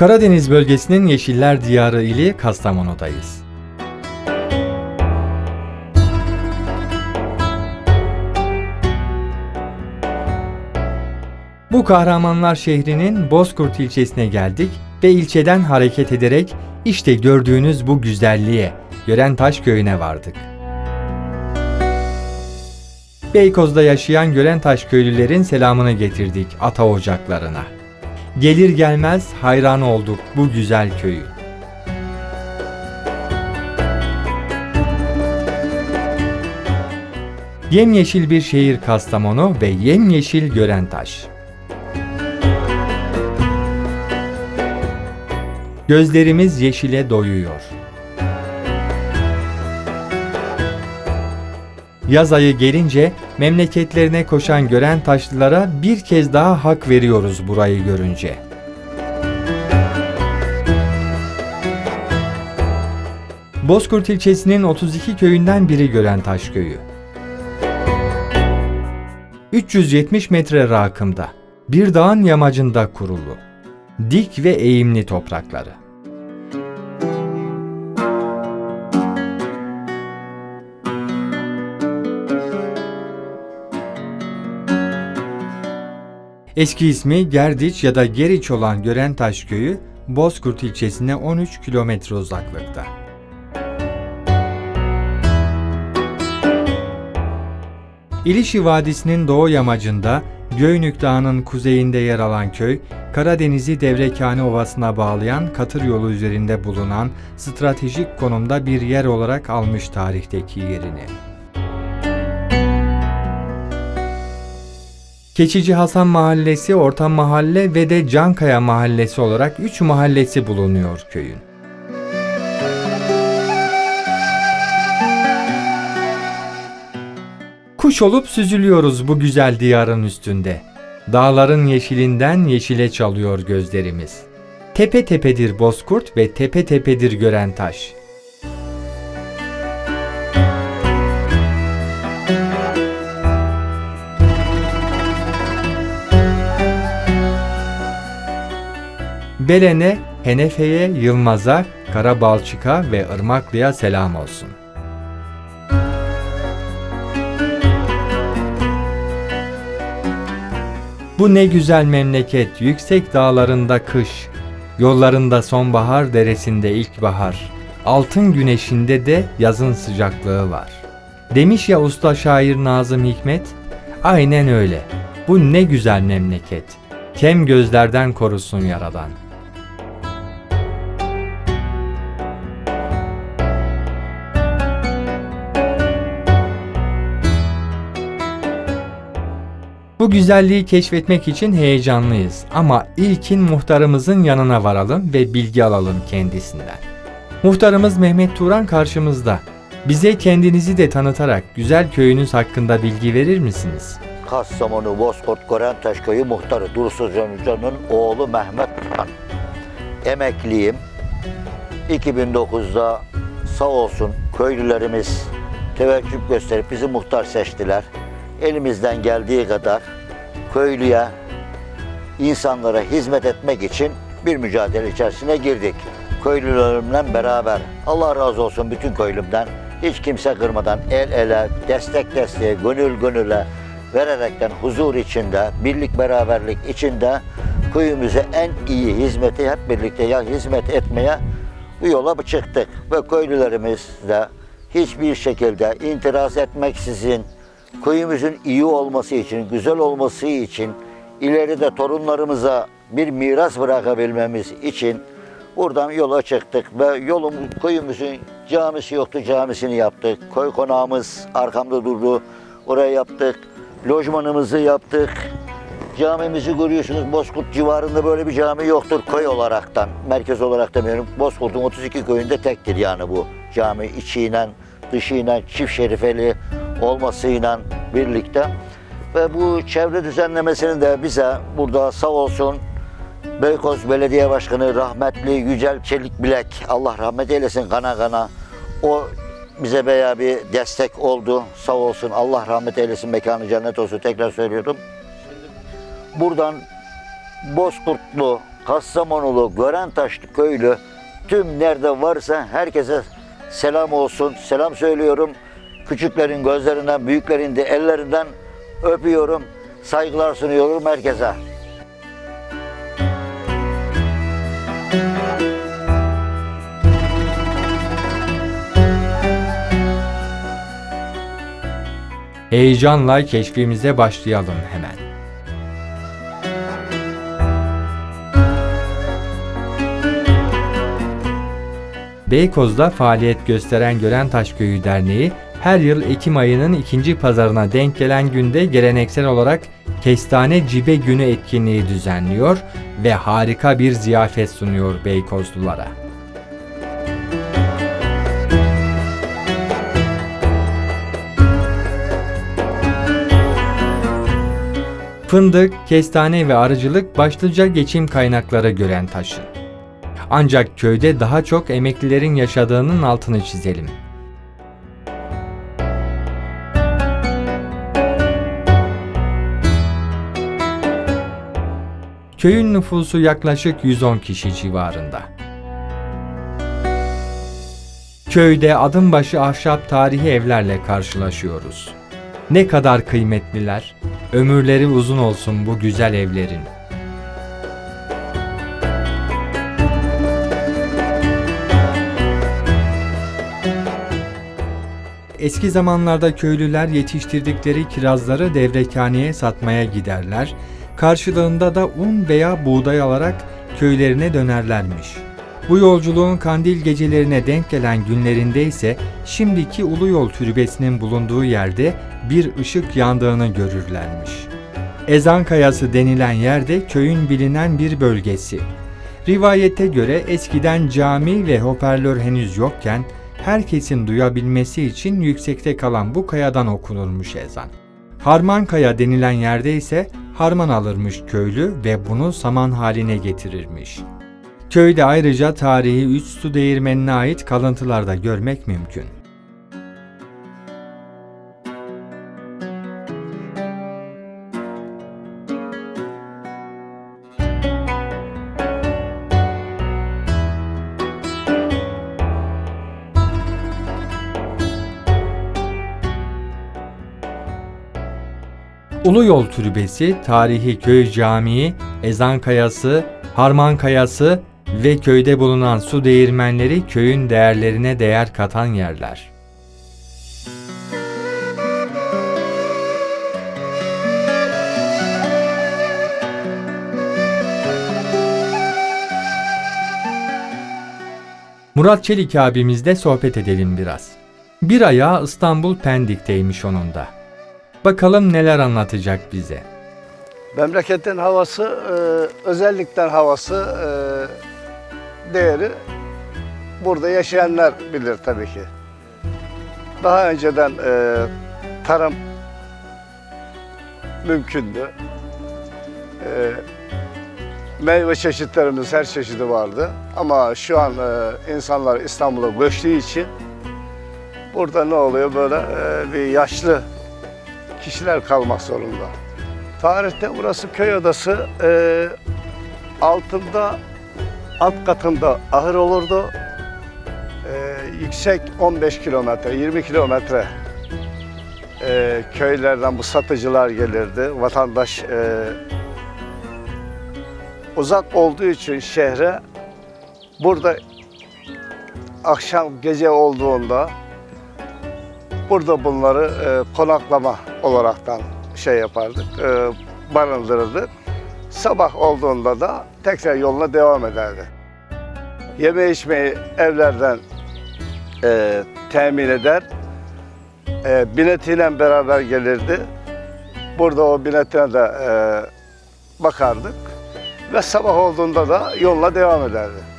Karadeniz bölgesinin Yeşiller Diyarı ili Kastamonu'dayız. Bu kahramanlar şehrinin Bozkurt ilçesine geldik ve ilçeden hareket ederek işte gördüğünüz bu güzelliğe, Görentaş köyüne vardık. Beykoz'da yaşayan Görentaş köylülerin selamını getirdik ata ocaklarına. Gelir gelmez hayran olduk bu güzel köyü. Yemyeşil bir şehir Kastamonu ve yemyeşil Görentaş. Gözlerimiz yeşile doyuyor. Yaz ayı gelince memleketlerine koşan gören taşlılara bir kez daha hak veriyoruz burayı görünce. Bozkurt ilçesinin 32 köyünden biri Gölentaş köyü. 370 metre rakımda, bir dağın yamacında kurulu. Dik ve eğimli toprakları. Eski ismi Gerdiç ya da Geriç olan Görentaş köyü, Bozkurt ilçesine 13 kilometre uzaklıkta. İlişi Vadisi'nin doğu yamacında Göynük Dağı'nın kuzeyinde yer alan köy, Karadeniz'i Devrekane Ovası'na bağlayan Katır yolu üzerinde bulunan stratejik konumda bir yer olarak almış tarihteki yerini. Keçici Hasan Mahallesi, Orta Mahalle ve de Cankaya Mahallesi olarak 3 mahallesi bulunuyor köyün. Kuş olup süzülüyoruz bu güzel diyarın üstünde. Dağların yeşilinden yeşile çalıyor gözlerimiz. Tepe tepedir bozkurt ve tepe tepedir gören taş. Belen'e, Henefe'ye, Yılmaz'a, Karabalçık'a ve Irmaklı'ya selam olsun. Bu ne güzel memleket, yüksek dağlarında kış, yollarında sonbahar, deresinde ilkbahar, altın güneşinde de yazın sıcaklığı var. Demiş ya usta şair Nazım Hikmet, aynen öyle. Bu ne güzel memleket. Kem gözlerden korusun yaradan. Bu güzelliği keşfetmek için heyecanlıyız ama ilkin muhtarımızın yanına varalım ve bilgi alalım kendisinden. Muhtarımız Mehmet Turan karşımızda. Bize kendinizi de tanıtarak güzel köyünüz hakkında bilgi verir misiniz? Kastamonu Bozkurt Gorentaş Köyü muhtarı Dursun Hoca'nın oğlu Mehmet Turan. Emekliyim. 2009'da sağ olsun köylülerimiz teveccüh gösterip bizi muhtar seçtiler. Elimizden geldiği kadar köylüye, insanlara hizmet etmek için bir mücadele içerisine girdik. Köylülerimle beraber. Allah razı olsun bütün köylümden. Hiç kimse kırmadan el ele, destek desteğe, gönül gönüle vererekten huzur içinde, birlik beraberlik içinde köyümüze en iyi hizmeti hep birlikte ya hizmet etmeye bu yola çıktık. Ve köylülerimiz de hiçbir şekilde itiraz etmeksizin köyümüzün iyi olması için, güzel olması için, ileride torunlarımıza bir miras bırakabilmemiz için buradan yola çıktık ve yolum köyümüzün camisi yoktu, camisini yaptık. Köy konağımız arkamda durdu, oraya yaptık. Lojmanımızı yaptık. Camimizi görüyorsunuz Bozkurt civarında böyle bir cami yoktur köy olaraktan. Merkez olarak demiyorum. Bozkurt'un 32 köyünde tektir yani bu cami içiyle dışıyla çift şerifeli olmasıyla birlikte. Ve bu çevre düzenlemesini de bize burada sağ olsun Beykoz Belediye Başkanı rahmetli Yücel Çelik Bilek Allah rahmet eylesin kana kana o bize bayağı bir destek oldu. Sağ olsun Allah rahmet eylesin mekanı cennet olsun tekrar söylüyorum. Buradan Bozkurtlu Kastamonulu, Görentaşlı köylü tüm nerede varsa herkese selam olsun. Selam söylüyorum. Küçüklerin gözlerinden, büyüklerin de ellerinden öpüyorum. Saygılar sunuyorum herkese. Heyecanla keşfimize başlayalım hemen. Beykoz'da faaliyet gösteren Görentaş Köyü Derneği her yıl Ekim ayının ikinci pazarına denk gelen günde geleneksel olarak Kestane Cibe Günü etkinliği düzenliyor ve harika bir ziyafet sunuyor Beykozlulara. Fındık, kestane ve arıcılık başlıca geçim kaynakları gören taşın. Ancak köyde daha çok emeklilerin yaşadığının altını çizelim. Köyün nüfusu yaklaşık 110 kişi civarında. Köyde adım başı ahşap tarihi evlerle karşılaşıyoruz. Ne kadar kıymetliler, ömürleri uzun olsun bu güzel evlerin. Eski zamanlarda köylüler yetiştirdikleri kirazları devrekhaneye satmaya giderler. Karşılığında da un veya buğday alarak köylerine dönerlermiş. Bu yolculuğun kandil gecelerine denk gelen günlerinde ise şimdiki Ulu Yol Türbesi'nin bulunduğu yerde bir ışık yandığını görürlermiş. Ezan Kayası denilen yerde köyün bilinen bir bölgesi. Rivayete göre eskiden cami ve hoparlör henüz yokken herkesin duyabilmesi için yüksekte kalan bu kayadan okunurmuş ezan. Harman Kaya denilen yerde ise harman alırmış köylü ve bunu saman haline getirirmiş. Köyde ayrıca tarihi üç su değirmenine ait kalıntılar da görmek mümkün. Ulu Yol Türbesi, tarihi köy camii, ezan kayası, harman kayası ve köyde bulunan su değirmenleri köyün değerlerine değer katan yerler. Murat Çelik abimizle sohbet edelim biraz. Bir ayağı İstanbul Pendik'teymiş onun da. Bakalım neler anlatacak bize. Memleketin havası, e, özellikten havası, e, değeri burada yaşayanlar bilir tabii ki. Daha önceden e, tarım mümkündü. Meyve çeşitlerimiz her çeşidi vardı. Ama şu an insanlar İstanbul'a göçtüğü için burada ne oluyor böyle bir yaşlı kişiler kalmak zorunda. Tarihte burası köy odası. Ee, altında, alt katında ahır olurdu. Ee, yüksek 15 kilometre, 20 kilometre ee, köylerden bu satıcılar gelirdi. Vatandaş ee, uzak olduğu için şehre burada akşam gece olduğunda burada bunları e, konaklama olaraktan şey yapardık, e, barındırırdık. Sabah olduğunda da tekrar yoluna devam ederdi. Yeme içmeyi evlerden e, temin eder. E, binetiyle beraber gelirdi. Burada o binetine de e, bakardık. Ve sabah olduğunda da yoluna devam ederdi.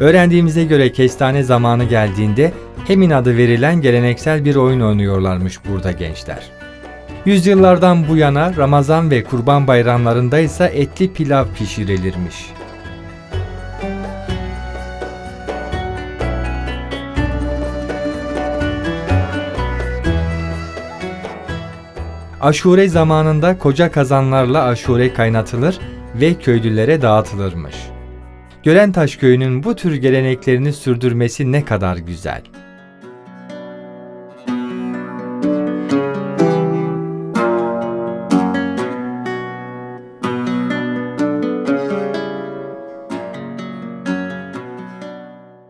Öğrendiğimize göre kestane zamanı geldiğinde Hemin adı verilen geleneksel bir oyun oynuyorlarmış burada gençler. Yüzyıllardan bu yana Ramazan ve Kurban bayramlarında ise etli pilav pişirilirmiş. Aşure zamanında koca kazanlarla aşure kaynatılır ve köylülere dağıtılırmış. Görentaş köyünün bu tür geleneklerini sürdürmesi ne kadar güzel.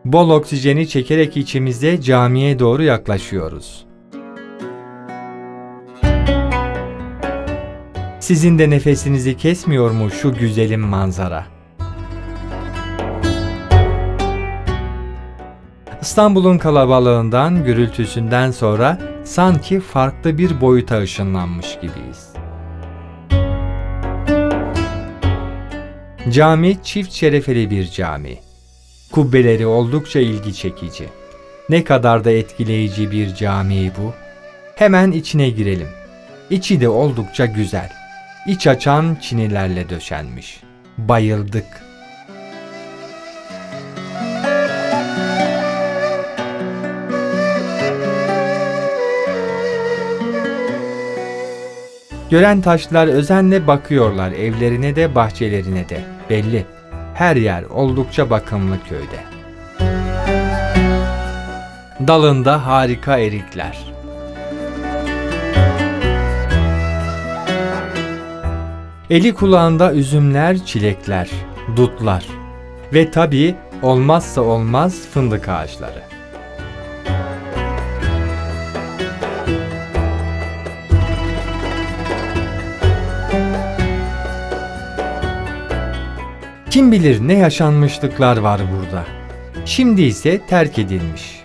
Bol oksijeni çekerek içimizde camiye doğru yaklaşıyoruz. Sizin de nefesinizi kesmiyor mu şu güzelim manzara? İstanbul'un kalabalığından, gürültüsünden sonra sanki farklı bir boyuta ışınlanmış gibiyiz. Cami çift şerefeli bir cami. Kubbeleri oldukça ilgi çekici. Ne kadar da etkileyici bir cami bu. Hemen içine girelim. İçi de oldukça güzel. İç açan çinilerle döşenmiş. Bayıldık. Gören taşlar özenle bakıyorlar evlerine de bahçelerine de. Belli. Her yer oldukça bakımlı köyde. Dalında harika erikler. Eli kulağında üzümler, çilekler, dutlar ve tabii olmazsa olmaz fındık ağaçları. Kim bilir ne yaşanmışlıklar var burada. Şimdi ise terk edilmiş.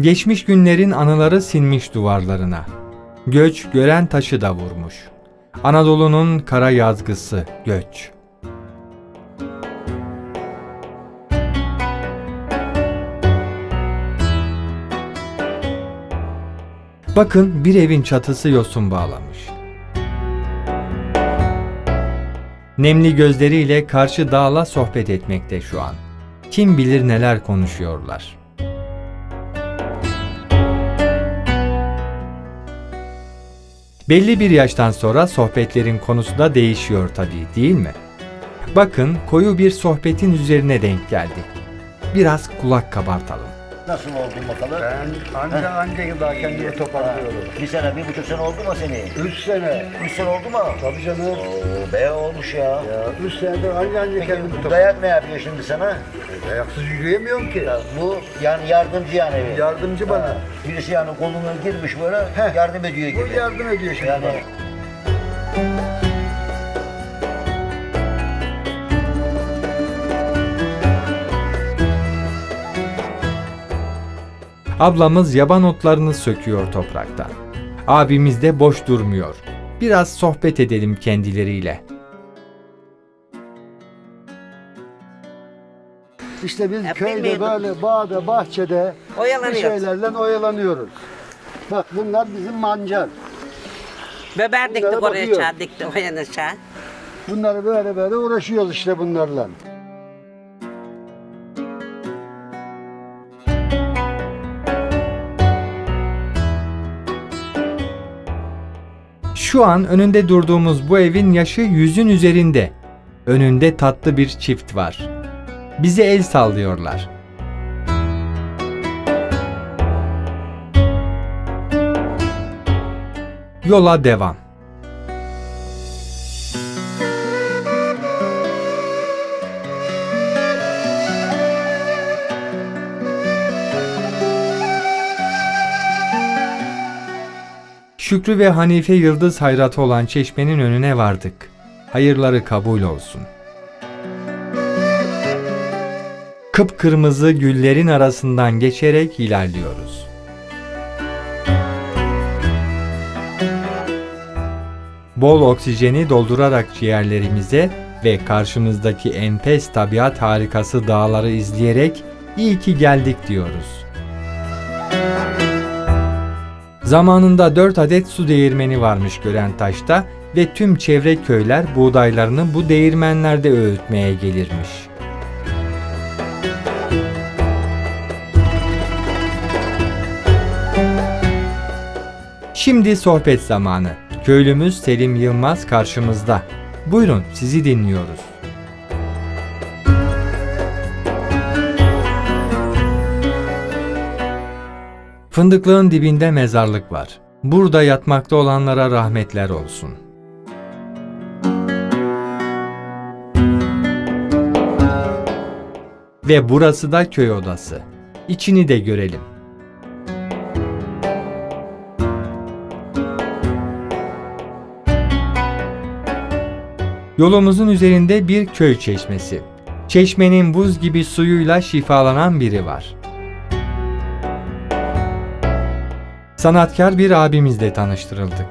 Geçmiş günlerin anıları sinmiş duvarlarına. Göç gören taşı da vurmuş. Anadolu'nun kara yazgısı göç. Bakın bir evin çatısı yosun bağlamış. Nemli gözleriyle karşı dağla sohbet etmekte şu an. Kim bilir neler konuşuyorlar. Belli bir yaştan sonra sohbetlerin konusu da değişiyor tabii değil mi? Bakın koyu bir sohbetin üzerine denk geldik. Biraz kulak kabartalım. Nasıl oldun bakalım? Ben anca anca yılda kendimi toparlıyorum. Bir sene, bir buçuk sene oldu mu seni? Üç sene. Üç sene oldu mu? Tabii canım. Oo, be olmuş ya. Ya üç senedir anca anca kendimi toparlıyorum. dayak ne yapıyor şimdi sana? Dayaksız yürüyemiyorum ki. Ya, bu yani yardımcı yani. Yardımcı bana. Ha, Birisi yani koluna girmiş böyle yardım ediyor Bu gibi. yardım ediyor şimdi Yani bana. Ablamız yaban otlarını söküyor topraktan. Abimiz de boş durmuyor. Biraz sohbet edelim kendileriyle. İşte biz köyde böyle bağda, bahçede Oyalanıyoruz. şeylerle oyalanıyoruz. Bak bunlar bizim mancar. Biber diktik Bunlara oraya bakıyor. çağ diktik o yana çağ. Bunları böyle böyle uğraşıyoruz işte bunlarla. Şu an önünde durduğumuz bu evin yaşı yüzün üzerinde. Önünde tatlı bir çift var. Bize el sallıyorlar. Yola devam. Şükrü ve Hanife Yıldız hayratı olan çeşmenin önüne vardık. Hayırları kabul olsun. Kıpkırmızı güllerin arasından geçerek ilerliyoruz. Bol oksijeni doldurarak ciğerlerimize ve karşımızdaki enfes tabiat harikası dağları izleyerek iyi ki geldik diyoruz. Zamanında 4 adet su değirmeni varmış Görentaş'ta ve tüm çevre köyler buğdaylarını bu değirmenlerde öğütmeye gelirmiş. Şimdi sohbet zamanı. Köylümüz Selim Yılmaz karşımızda. Buyurun sizi dinliyoruz. Fındıklığın dibinde mezarlık var. Burada yatmakta olanlara rahmetler olsun. Ve burası da köy odası. İçini de görelim. Yolumuzun üzerinde bir köy çeşmesi. Çeşmenin buz gibi suyuyla şifalanan biri var. Sanatkar bir abimizle tanıştırıldık.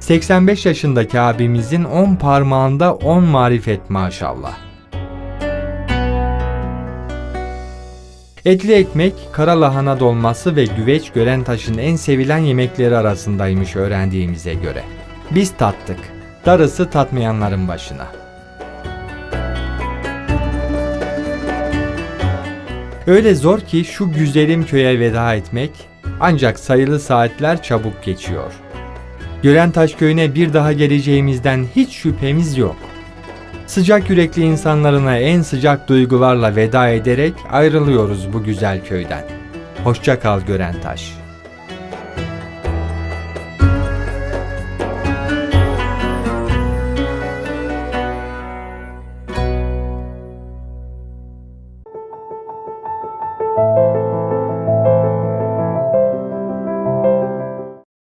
85 yaşındaki abimizin 10 parmağında 10 marifet maşallah. Etli ekmek, kara lahana dolması ve güveç gören taşın en sevilen yemekleri arasındaymış öğrendiğimize göre. Biz tattık. Darısı tatmayanların başına. Öyle zor ki şu güzelim köye veda etmek ancak sayılı saatler çabuk geçiyor. Görentaş köyüne bir daha geleceğimizden hiç şüphemiz yok. Sıcak yürekli insanlarına en sıcak duygularla veda ederek ayrılıyoruz bu güzel köyden. Hoşça kal Görentaş.